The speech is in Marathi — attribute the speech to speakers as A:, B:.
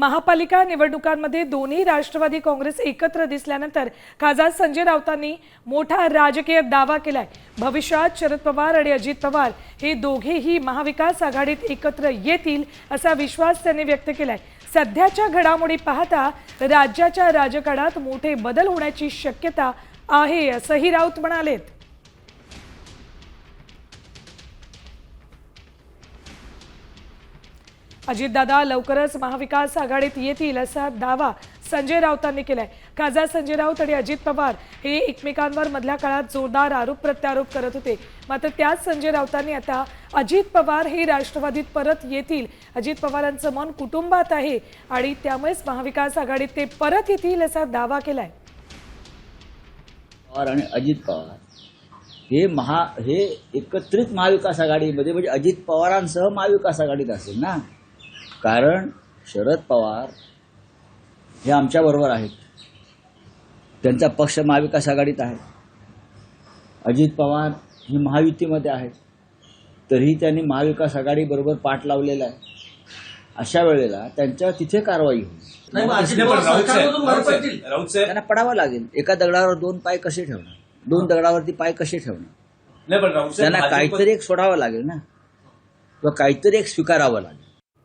A: महापालिका निवडणुकांमध्ये दोन्ही राष्ट्रवादी काँग्रेस एकत्र दिसल्यानंतर खासदार संजय राऊतांनी मोठा राजकीय दावा केलाय. भविष्यात शरद पवार आणि अजित पवार हे दोघेही महाविकास आघाडीत एकत्र येतील असा विश्वास त्यांनी व्यक्त केलाय. सध्याच्या घडामोडी पाहता राज्याच्या राजकारणात मोठे बदल होण्याची शक्यता आहे असंही राऊत म्हणालेत. अजितदादा लवकरच महाविकास आघाडीत येतील असा दावा संजय राऊतांनी केलाय. खासदार संजय राऊत आणि अजित पवार हे एकमेकांवर मधल्या काळात जोरदार आरोप प्रत्यारोप करत होते. मात्र त्याच संजय राऊतांनी आता अजित पवार हे राष्ट्रवादीत परत येतील. अजित पवारांचं मन कुटुंबात आहे आणि त्यामुळेच महाविकास आघाडीत ते परत येतील असा दावा केलाय.
B: पवार आणि अजित पवार हे महा हे एकत्रित महाविकास आघाडीमध्ये म्हणजे अजित पवारांसह महाविकास आघाडीत असेल ना? कारण शरद पवार हे आमच्याबरोबर आहेत. त्यांचा पक्ष महाविकास आघाडीत आहे. अजित पवार हे महायुतीमध्ये आहेत. तरीही त्यांनी महाविकास आघाडीबरोबर पाठ लावलेला आहे. अशा वेळेला त्यांच्या तिथे कारवाई होईल. त्यांना पडावं लागेल. एका दगडावर दोन पाय कसे ठेवणार? दोन दगडावरती पाय कसे ठेवणार? त्यांना काहीतरी एक सोडावं लागेल ना? किंवा काहीतरी एक स्वीकारावं लागेल.